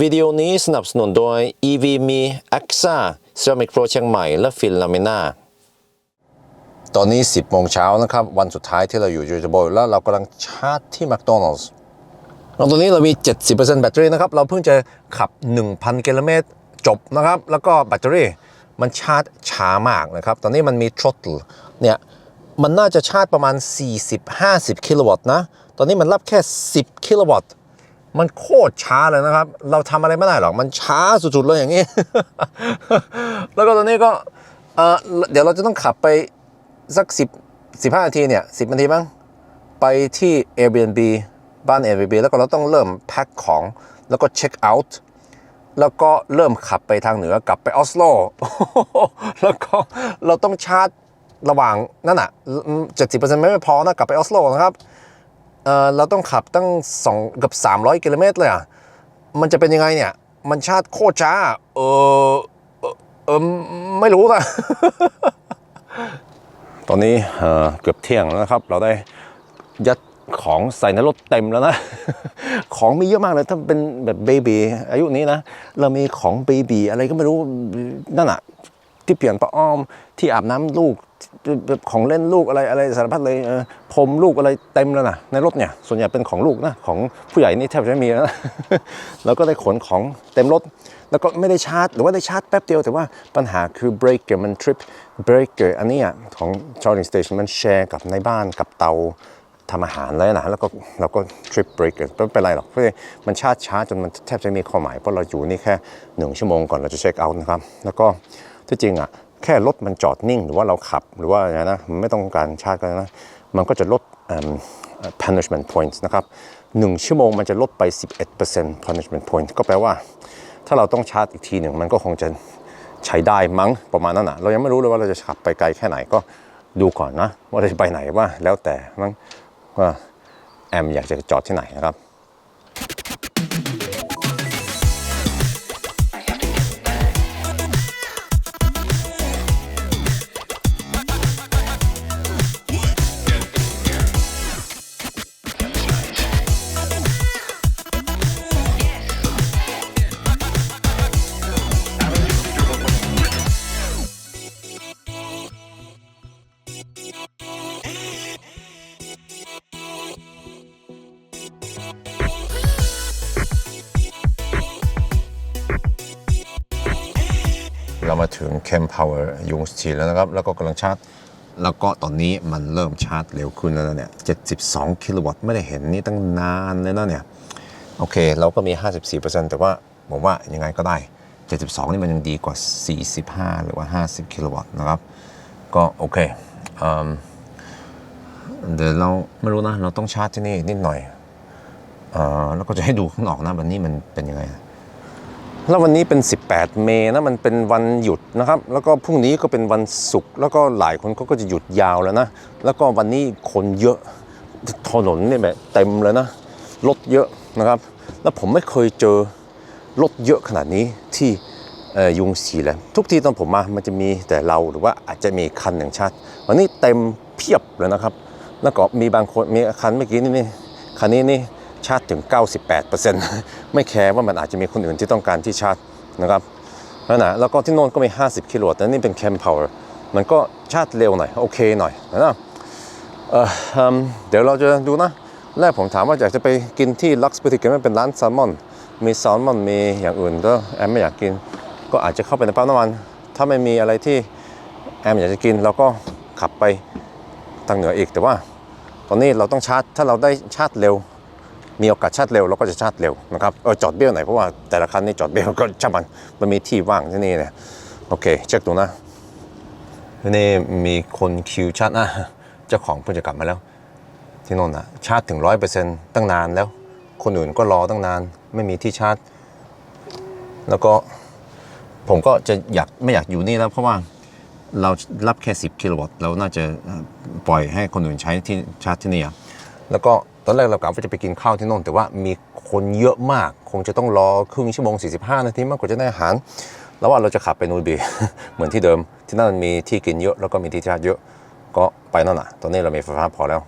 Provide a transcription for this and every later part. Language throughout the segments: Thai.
วิดีโอนี้สนับสนุนโดย EV มี AXA Ceramic Pro เชียงใหม่ และฟินลามิน่าตอนนี้ 10โมงเช้านะครับ วันสุดท้ายที่เราอยู่จูจโบแล้วเรากำลังชาร์จที่ McDonald's ตอนนี้เรามี 70%แบตเตอรี่นะครับ เราเพิ่งจะขับ 1,000กิโลเมตรจบนะครับ แล้วก็แบตเตอรี่มันชาร์จช้ามากนะครับ ตอนนี้มันมี throttle เนี่ย มันน่าจะชาร์จประมาณ 40-50 กิโลวัตต์นะ ตอนนี้มันรับแค่ 10 กิโลวัตต์ มันโคตรช้าเลยนะครับ เราทำอะไรไม่ได้หรอก มันช้าสุดๆเลยอย่างนี้ แล้วก็ตอนนี้ก็เออเดี๋ยวเราจะต้องขับไปสัก10 15นาทีเนี่ย10นาทีมั้งไปที่ Airbnb บ้าน Airbnb แล้วก็เราต้องเริ่มแพ็คของ แล้วก็เช็คเอาท์แล้วก็เริ่มขับไปทางเหนือกลับไปออสโลแล้วก็เราต้องชาร์จระหว่างนั่นอะเจ็ดสิบเปอร์เซ็นต์ไม่พอนะกลับไปออสโลนะครับ เเราต้องขับตั้งสองเกับ 300กิโลเมตรเลยอะ มันจะเป็นยังไงเนี่ย มันชาร์โคตรช้า เออเออไม่รู้นะตอนนี้เกือบเที่ยงแล้วนะครับ เราได้ยัดของใส่ในรถเต็มแล้วนะ ของมีเยอะมากเลย ถ้าเป็นแบบเบบีอายุนี้นะ เรามีของเบบีอะไรก็ไม่รู้นั่นอะที่เปลี่ยนประอ้อมที่อาบน้ำลูก ของเล่นลูกอะไรอะไรสารพัดเลยเออพรมลูกอะไรเต็มแล้วนะในรถเนี่ยส่วนใหญ่เป็นของลูกนะของผู้ใหญ่นี่แทบจะไม่มีแล้วนะเราก็ได้ขนของเต็มรถ แล้วก็ไม่ได้ชาร์จ หรือว่าได้ชาร์จแป๊บเดียวแต่ว่าปัญหาคือเบรกเกอร์มันทริปเบรกเกอร์อันนี้ของ charging station มันแชร์กับในบ้านกับเตาทำอาหารแล้วนะแล้วก็เราก็ทริปเบรกเกอร์ไม่เป็นไรหรอกเพราะมันชาร์จช้าจนมันแทบจะไม่มีความหมายเพราะเราอยู่นี่แค่หนึ่งชั่วโมงก่อนเราจะเช็คเอาท์นะครับแล้วก็ที่จริงอะ แค่รถมันจอดนิ่งหรือว่าเราขับหรือว่าอะไรนะมันไม่ต้องการชาร์จกันนะ มันก็จะลด punishment points นะครับหนึ่งชั่วโมงมันจะลดไป 11% punishment point ก็แปลว่า ถ้าเราต้องชาร์จอีกทีหนึ่งมันก็คงจะใช้ได้มั้งประมาณนั้นนะเรายังไม่รู้เลยว่าเราจะขับไปไกลแค่ไหนก็ดูก่อนนะ ว่าจะไปไหนว่าแล้วแต่มั้งว่าแอมอยากจะจอดที่ไหนนะครับ เรามาถึง Cam Power ยุงสตีแล้วนะครับ แล้วก็กำลังชาร์จ แล้วก็ตอนนี้มันเริ่มชาร์จเร็วขึ้นแล้วนะเนี่ย72 กิโลวัตต์ไม่ได้เห็นนี่ตั้งนานเลยนะเนี่ย โอเค เราก็มี 54%แต่ว่าผมว่ายังไงก็ได้ 72 นี่มันยังดีกว่า 45 หรือว่า 50 กิโลวัตต์นะครับ ก็โอเคเดี๋ยวเราไม่รู้นะ เราต้องชาร์จที่นี่นิดหน่อยอแล้วก็จะให้ดูข้างนอกนะวันนี้มันเป็นยังไง แล้ววันนี้เป็น 18 เมษนะมันเป็นวันหยุดนะครับ แล้วก็พรุ่งนี้ก็เป็นวันศุกร์แล้วก็หลายคนเขาก็จะหยุดยาวแล้วนะ แล้วก็วันนี้คนเยอะถนนเนี่ยแบบเต็มเลยนะรถเยอะนะครับ แล้วผมไม่เคยเจอรถเยอะขนาดนี้ที่ยุงสีเลยทุกทีตอนผมมามันจะมีแต่เราหรือว่าอาจจะมีคันหนึ่งชาติวันนี้เต็มเพียบเลยนะครับ แล้วก็มีบางคนมีคันเมื่อกี้นี่คันนี้นี่ ชาร์จถึง 98%ไม่แคร์ว่ามันอาจจะมีคนอื่นที่ต้องการที่ชาร์จนะครับนั่นนะแล้วก็ที่โน่นก็มี 50 กิโลวัตต์แต่นี่เป็นแคมพาวเวอร์มันก็ชาร์จเร็วหน่อย โอเคหน่อยนะเเดี๋ยวเราจะดูนะ แรกผมถามว่าอยากจะไปกินที่ลักซ์บิทิกมันเป็นร้านแซลมอน มีแซลมอน มีอย่างอื่นก็แอมไม่อยากกิน ก็อาจจะเข้าไปในปั๊มน้ำมัน ถ้าไม่มีอะไรที่แอมอยากจะกินเราก็ขับไปทางเหนืออีกแต่ว่า ตอนนี้เราต้องชาร์จ ถ้าเราได้ชาร์จเร็ว มีโอกาสชาร์จเร็วเราก็จะชาร์จเร็วนะครับเออจอดเบี้ยวหน่อยเพราะว่าแต่ละคันนี่จอดเบี้ยวก็ช่างมันมันมีที่ว่างที่นี่เนี่ยโอเคเช็คดูนะนี่มีคนคิวชาร์จนะเจ้าของเพิ่งจะกลับมาแล้ว ที่โน่นนะชาร์จถึงร้อยเปอร์เซ็นต์ตั้งนานแล้ว คนอื่นก็รอตั้งนาน ไม่มีที่ชาร์จ แล้วก็ผมก็จะอยากไม่อยากอยู่นี่แล้วเพราะว่าเรารับแค่ 10 กิโลวัตต์เราน่าจะปล่อยให้คนอื่นใช้ที่ชาร์จที่นี่อะแล้วก็ ตอนแรกเรากะว่าจะไปกินข้าวที่นู่นแต่ว่ามีคนเยอะมาก คงจะต้องรอครึ่งชั่วโมง 45 นาทีมากกว่าจะได้อาหาร แล้วว่าเราจะขับไปนูบีเหมือนที่เดิม ที่นั่นมีที่กินเยอะแล้วก็มีที่ชาร์จเยอะก็ไปนั่นแหละตอนนี้เรามีไฟฟ้าพอแล้ว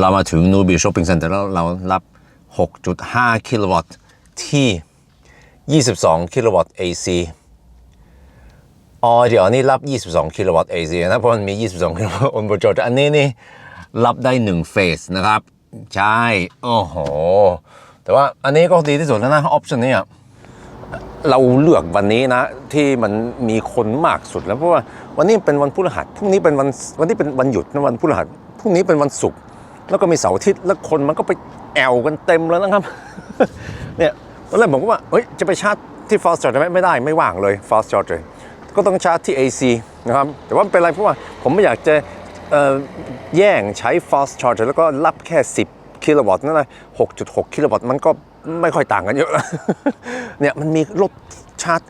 เรามาถึงนูบีช้อปปิ้งเซ็นเตอร์แล้วเรารับ 6.5 กิโลวัตต์ที่ 22 กิโลวัตต์ AC อ๋อเดี๋ยวนี้รับ 22 กิโลวัตต์ AC นะเพราะมันมี 22 กิโลวัตต์ on board charger อันนี้นี่รับได้ 1 เฟสนะครับ ใช่ โอ้โห แต่ว่าอันนี้ก็ดีที่สุดแล้วนะออปชันนี้เราเลือกวันนี้นะ ที่มันมีคนมากสุดแล้วเพราะว่าวันนี้เป็นวันพฤหัสพรุ่งนี้เป็นวันวันนี้เป็นวันหยุดนะวันพฤหัสพรุ่งนี้เป็นวันศุกร์ แล้วก็มีเสาร์อาทิตย์แล้วคนมันก็ไปแอวกันเต็มแล้วนะครับ เนี่ยตอนแรกผมก็ว่าเฮ้ยจะไปชาร์จที่ fast charger ไม่ได้ไม่ว่างเลย fast charger ก็ต้องชาร์จที่ AC นะครับ แต่ว่าเป็นไรเพราะว่าผมไม่อยากจะแย่งใช้ fast charger แล้วก็รับแค่ 10 กิโลวัตต์นั่นแหละ6.6 กิโลวัตต์มันก็ไม่ค่อยต่างกันเยอะ เนี่ยมันมีรถชาร์จ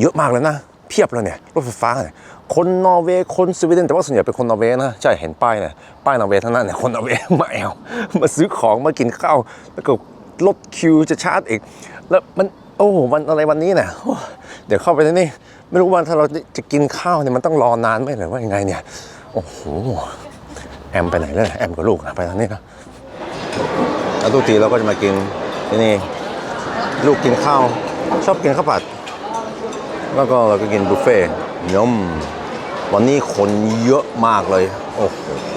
เยอะมากเลยนะ เพียบเลยเนี่ยรถไฟฟ้าเนี่ยคนนอร์เวย์คนสวีเดนแต่ว่าส่วนใหญ่เป็นคนนอร์เวย์นะใช่เห็นป้ายเนี่ยป้ายนอร์เวย์ทั้งนั้นเนี่ยคนนอร์เวย์มาแอวมาซื้อของมากินข้าวแล้วก็รถคิวจะชาร์จอีก แล้วมันโอ้โหวันอะไรวันนี้เนี่ยเดี๋ยวเข้าไปในนี่ไม่รู้ว่าถ้าเราจะกินข้าวเนี่ยมันต้องรอนานไหมหรือว่ายังไงเนี่ยโอ้โหแอมไปไหนเลยแอมกับลูกอะไปทางนี้นะแล้วทุกทีเราก็จะมากินที่นี่ลูกกินข้าวชอบกินข้าวผัด แล้วก็เราก็กินบุฟเฟ่ยมวันนี้คนเยอะมากเลย โอ้โห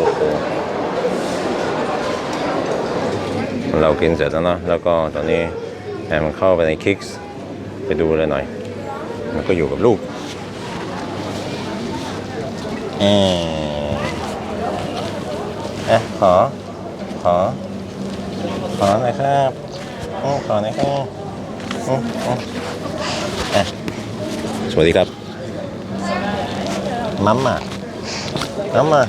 เรากินเสร็จแล้วนะแล้วก็ตอนนี้แอมเข้าไปในคิกส์ไปดูเลยหน่อยแล้วก็อยู่กับลูกเอ๊ะเอ๊ะขอ ขอ ขอหน่อยครับอืมขอหน่อยครับอืมอืมอะ สวัสดีครับ มัมมามัมมา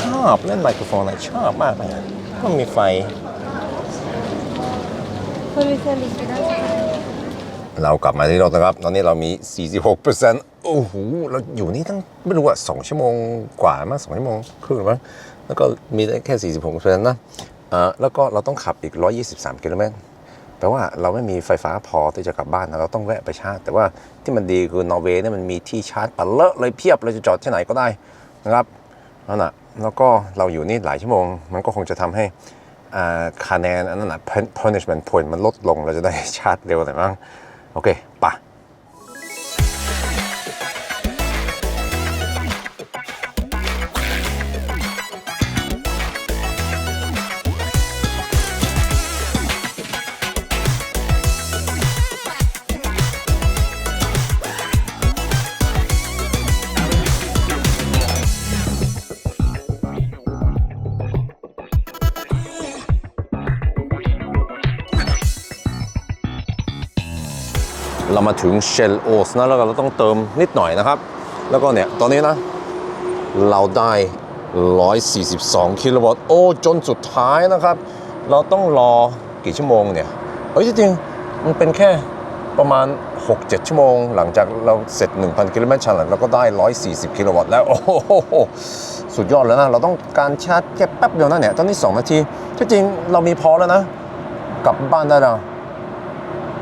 ชอบเล่นไมโครโฟนอะชอบมากเลยอะมันมีไฟ เรากลับมาที่รถนะครับ ตอนนี้เรามี 46%โอ้โห เราอยู่นี่ตั้งไม่รู้ว่า2ชั่วโมงกว่ามั้ง2ชั่วโมงครึ่งหรือมั้งแล้วก็มีได้แค่ 46%นะเอ่อแล้วก็เราต้องขับอีก 123 กิโลเมตร แปลว่าเราไม่มีไฟฟ้าพอที่จะกลับบ้านนะเราต้องแวะไปชาร์จแต่ว่าที่มันดีคือนอร์เวย์เนี่ยมันมีที่ชาร์จปัดเลอะเลยเพียบเราจะจอดที่ไหนก็ได้นะครับนั่นแหะแล้วก็เราอยู่นี่หลายชั่วโมง มันก็คงจะทำให้คะแนนอันนั้นนะ punishment point มันลดลงเราจะได้ชาร์จเร็วหน่อยมั้งโอเคป่ะ มาถึงเชลโอสนะแล้วก็เราต้องเติมนิดหน่อยนะครับ แล้วก็เนี่ยตอนนี้นะ เราได้ 142 กิโลวัตต์โอ้จนสุดท้ายนะครับ เราต้องรอกี่ชั่วโมงเนี่ยเอ้ยจริงๆมันเป็นแค่ประมาณ 6-7 ชั่วโมง หลังจากเราเสร็จ 1,000 กิโลเมตรชันเราก็ได้ 140 กิโลวัตต์แล้ว โอ้โห สุดยอดแล้วนะ เราต้องการชาร์จแค่แป๊บเดียวนะเนี่ย ตอนนี้ 2 นาทีที่จริงเรามีพอแล้วนะ กลับบ้านได้แล้ว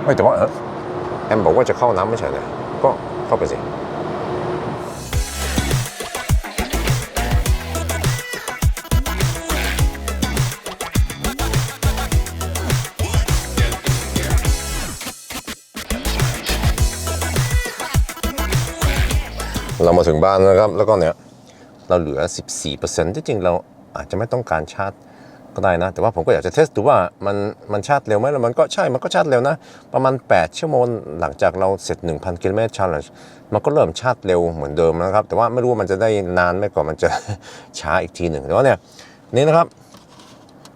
เฮ้ยแต่ว่าเออ แอมบอกว่าจะเข้าน้ำไม่ใช่เลยก็เข้าไปสิเรามาถึงบ้านนะครับ แล้วก็เนี่ย เราเหลือ 14%ที่จริงเราอาจจะไม่ต้องการชาร์จ ก็ได้นะ แต่ว่าผมก็อยากจะเทสดูว่ามันมันชาร์จเร็วไหมแล้วมันก็ใช่มันก็ชาร์จเร็วนะ ประมาณ 8 ชั่วโมงหลังจากเราเสร็จ 1,000กิโลเมตร challenge มันก็เริ่มชาร์จเร็วเหมือนเดิมนะครับ แต่ว่าไม่รู้ว่ามันจะได้นานไหมกว่ามันจะช้าอีกทีหนึ่งแต่ว่าเนี่ยนี่นะครับ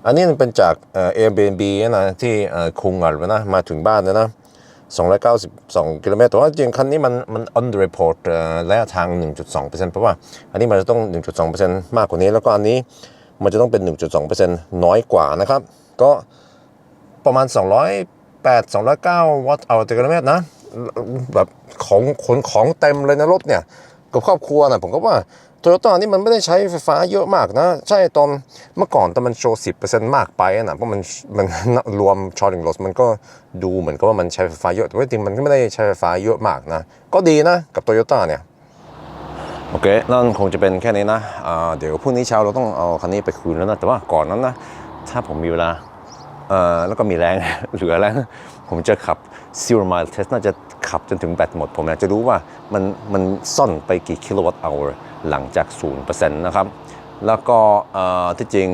อันนี้มันเป็นจากเอ่อ Airbnb นะที่คุงอัลนะมาถึงบ้านเลยนะ292 กิโลเมตรแต่ว่าจริงคันนี้มันมัน on the report เอ่อระยะทาง 1.2%เพราะว่าอันนี้มันจะต้อง 1.2%มากกว่านี้แล้วก็อันนี้ มันจะต้องเป็น 1.2%น้อยกว่านะครับ ก็ประมาณ 208 209 วัตต์เอาต่กิโลเมตรนะ แบบของขนของเต็มเลยนะรถเนี่ย กับครอบครัวนะผมก็ว่าโตโยต้านี่มันไม่ได้ใช้ไฟฟ้าเยอะมากนะ ใช่ตอนเมื่อก่อนแตอนมันโชว์10%มากไปนะเพราะมันมันรวมชอร์ดิงรถมันก็ดูเหมือนกับว่ามันใช้ไฟฟ้าเยอะแต่ว่าจริงมันก็ไม่ได้ใช้ไฟฟ้าเยอะมากนะ ก็ดีนะกับโตโยต้าเนี่ย โอเค นั่นคงจะเป็นแค่นี้นะอ่าเดี๋ยวพรุ่งนี้เช้าเราต้องเอาคันนี้ไปคืนแล้วนะ แต่ว่าก่อนนั้นนะ ถ้าผมมีเวลาแล้วก็มีแรง เหลือแรงผมจะขับ zero mile test น่าจะขับจนถึงแบตหมด ผมอยากจะรู้ว่ามันมันซ่อนไปกี่กิโลวัตต์เอาหลังจาก 0%นะครับ แล้วก็ที่จริง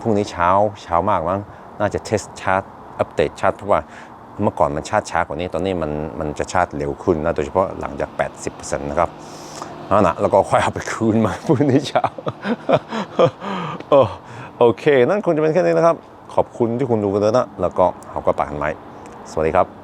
พรุ่งนี้เช้าเช้ามากมั้ง น่าจะเทสชาร์จอัปเดตชาร์จเพราะว่าเมื่อก่อนมันชาร์จช้ากว่านี้ ตอนนี้มันมันจะชาร์จเร็วขึ้นนะ โดยเฉพาะหลังจาก 80%นะครับ นั่นนะแล้วก็ค่อยเอาไปคืนมาพรุ่งนี้เช้าโอโอเค นั่นคงจะเป็นแค่นี้นะครับ ขอบคุณที่คุณดูกันแล้วนะ แล้วก็เอาก็ปากกันไหมสวัสดีครับ